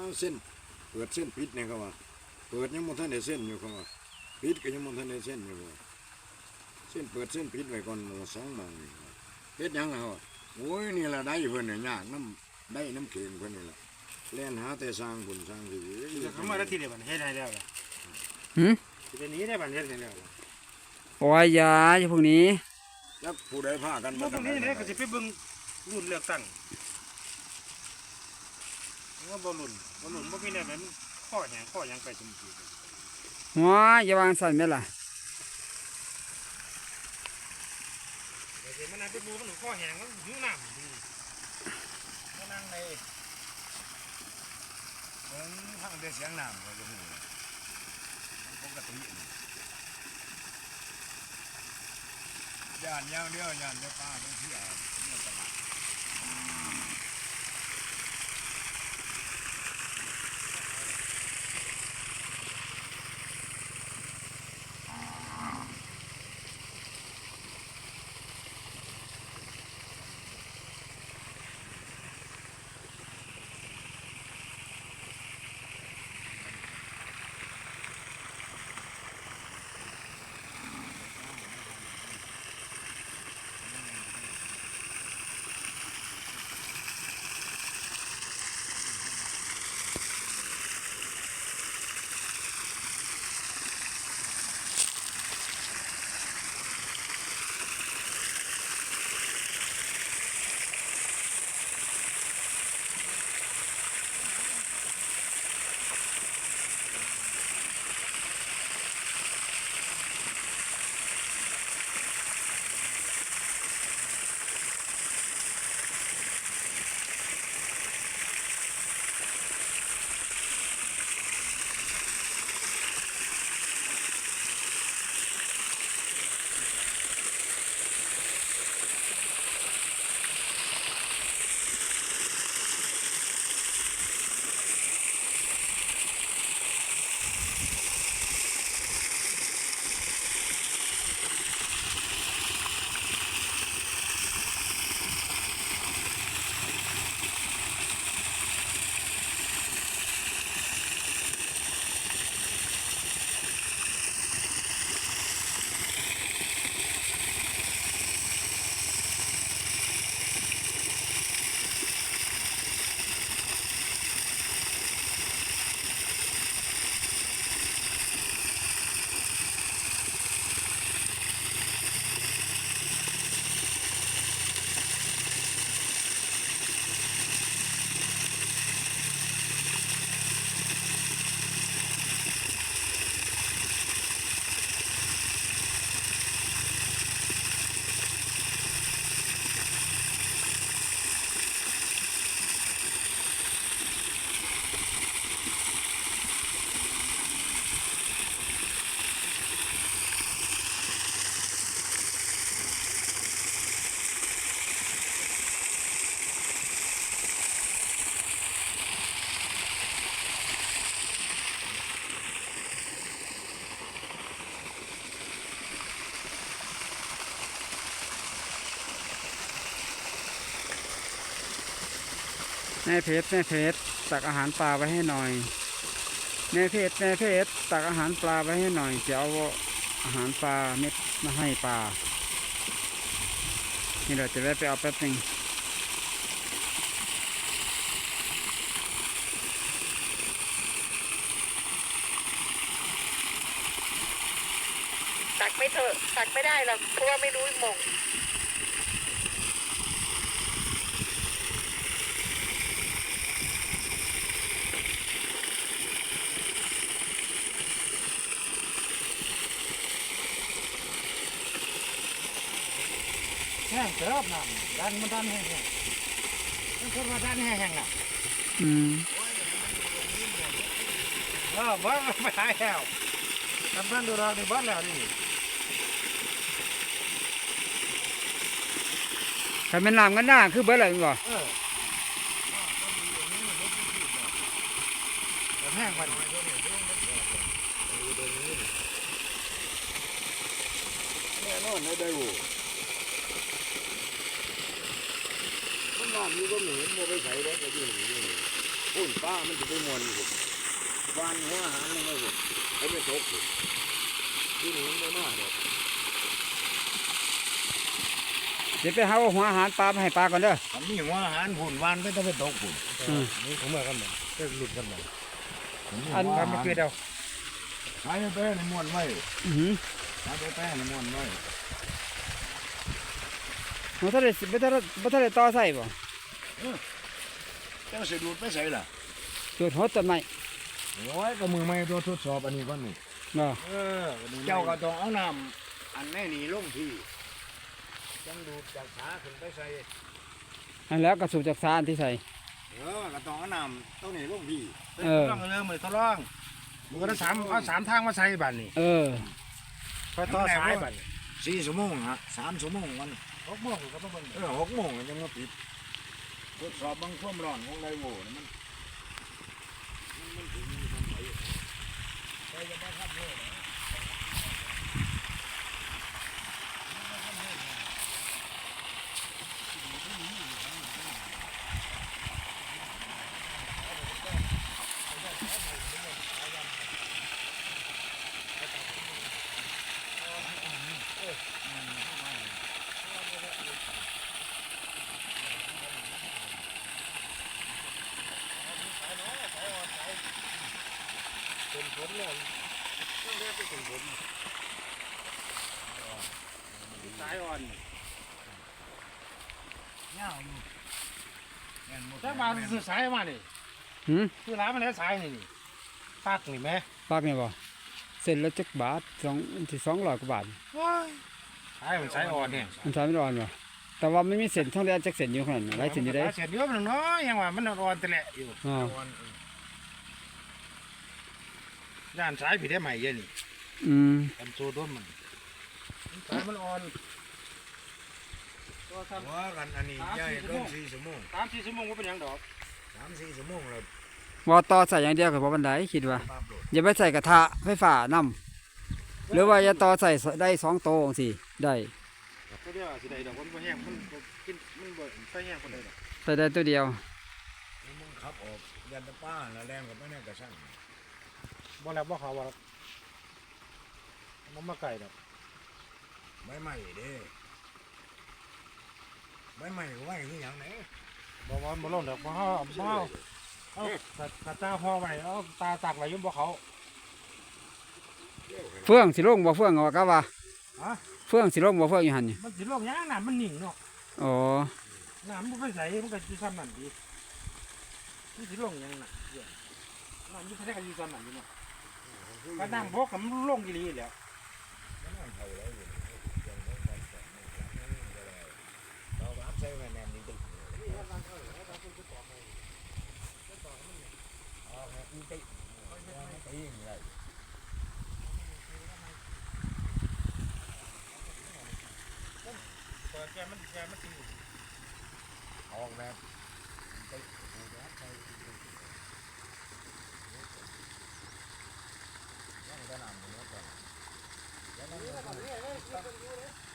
มาเส้น เปิดเส้นปิดเนี่ยเขาว่าเปิดยังบ่ทันได้เส้นอยู่เขาว่าปิดก็ยังบ่ทันได้เส้นอยู่เขาว่าเส้นเปิดเส้นปิดไว้ก่อนหมู่สองหมองนี่ครับเฮ็ดหยังล่ะเขาว่าโอ้ยนี่ล่ะได้เพิ่นน่ะยากน้ำได้น้ำเค็งเพิ่นนี่ล่ะแล่นหาแต่สร้างบุญสร้างสิจะเข้ามาแล้วทีเดียวบันเฮ็ดให้แล้วล่ะหืมสิเป็นนี้ได้บันเฮ็ดให้แล้วล่ะโอ้ยอยาอย่าพวกนี้แล้วผู้ใดพากันเมื่อพวกนี้เนี่ยก็สิไปเบิ่งรุ่นเลือกตั้ง ว่าบ่รุ่นบ่รุ่นบ่มีแนวนั้นข้อแหงข้อหยังไปสมบูรณ์หัวอย่าวางสั่นไหมล่ะเดี๋ยวมันนั่งไปดูมันข้อแหงมันหิวน้ำดีมานั่งในเบิ่งฟังแต่เสียงน้ำเขาจะฮู้ปกตินี่ย่านอย่างเดียวย่านแต่ป้าต้องเที่ยว แม่เพชรแม่เพชรตักอาหารปลาไว้ให้หน่อยแม่เพชรแม่เพชรตักอาหารปลาไว้ให้หน่อยจะเอาอาหารปลาเม็ดมาให้ปลานี่เราจะได้ไปเอาแป๊บหนึงตักไม่เถอะตักไม่ได้หรอกเพราะว่าไม่รู้หมง แห้งเติบน้ำดันมันดันแห้งๆมันคนมาดันแห้งๆน่ะอืมเออบ่ไม่หายแล้วกำลังดูดอกนี่เบ่แล้วนี่ใครเป็นน้ำกันหน้าคือเบิร์ดอะไรบ่เออแต่แห้งมันแน่นอนได้ได้โว้ นน้ำอยู่ก็เหมือนบ่ไปใส่แล้วก็อยู่นี่อยู่นี่พุ่นป้ามันจะไปมวนอยู่วานหัวอาหารลงไปหมดไอ้ไม่ตกอยู่ที่นี่มันไม่มาดอกเดี๋ยวไปหาหัวอาหารปลามาให้ปลาก่อนเด้อทำนี่หัวอาหารพุ่นวานไม่ต้องไปตกพุ่นอืมนี่ผมเมื่อกันเหมือนก็หลุดกันเหมือนอันกันไม่เกิดเอาใช้แป้ในมวนไว้อื้อหือใช้แป้ในมวนไว้บ่ทันได้บ่ทันได้บ่ทันได้ต่อใส่บ่ เจ้าสิดูดไปใส่ล่ะจุดหัวต้นไม้โอ้ยก็มือไม่ตัวทดสอบอันนี้ก่อนนี่เนาะเออเจ้าก็ต้องเอาน้ำอันแน่นี่ลงที่จังดูดจากขาขึ้นไปใส่อันแล้วก็สูบจากสารที่ใส่ เออก็ต้องเอาน้ำต้องนี่ลงพี่เออ ต้องเริ่มเลยทดลองมันก็ต้องสามเอาสามทางมาใส่บัตรนี่เออคอยต่อสายบัตรสี่ชั่วโมงฮะสามชั่วโมงวันหกโมงก็ต้องเบิ่งเออหกโมงยังมาปิด ทดสอบบางความร้อนของไรโวนี่มันมันมันถึงมีทำไหนใครจะมาทำ เนี่ยนะสายอ่อนเงาอยู่แม่นหมดถ้ามาซื้อสายมาดิหืมซื้อร้านมาแล้วสายนี่นี่ปักนี่ไหมปากนี่บ่เส้นละจักบาทสองที่สิ200กว่าบาทสายมันสายอ่อนเนี่ยมันทำไม่ร้อนบ่แต่ว่ามันมีเส้นท่องแดงจักเส้นอยู่ข้างนั้นเส้นอยู่เด้เสียเยอะมันน้อยยังว่ามันอ่อนแต่แหละอยู่อ๋อน ด้านสายผิดได้ใหม่เยอะนี่อืมกันโซด้นมันสายมันอ่อนตัวทหัวกันอันนี้ย่ายต้นสี่ชั่วโมงำสามสี่ชั่วโมงว่าเป็นหยังดอกสามสี่ชั่วโมงแล้วว่าต่อใส่อย่างเดียวก็บ่ปานใดคิดว่ามาโปรดอย่าไปใส่กระทะไฟฟ้านำหรือว่าอย่าต่อใส่ได้สองโตจังซี่ได้เขาเรียกว่าสิได้ดอกมันบ่แห้งมันบ่กินมันบ่ไฟแห้งคนใดดอกใส่ได้ตัวเดียวนี่มึงขับออกยันตะป้าแล้วแรงกับไม่แน่กระชั่ง บ่แล้วบ่เขาบ่แล้วมันมาไก่ดอกใบใหม่เด้ใบใหม่ก็ไหวคืออย่างไหนบ่ว่าบ่ลงดอกบ่เฮาบ่เฮาเอากระกระตาห่อไว้เอาตาตักไว้อยุ่บ่เขา เฟื่องสิลงบ่เฟื่องว่าก็ว่าฮะ เฟื่องสิลงบ่เฟื่องอยู่หั่นนี่มันสิลงหยังน้ำมันนิ่งเนาะอ๋อน้ำมันไปใส่มันก็อยู่ซ้ำนั่นดีมันสิลงหยังน่ะเดี๋ยวน้ำมันไปใส่ก็อยู่ซ้ำนั่นอยู่เนาะ ก็นั่งบกกับมันลงอีหลีแหล้วเราอัพใส่ไว้แน่นนี่ตึกเอาให้อีติเออย่างไรเปิดแกมันแกมันตีออกแบบ ด้านหน้าหมูก่อนด้านหน้าหมู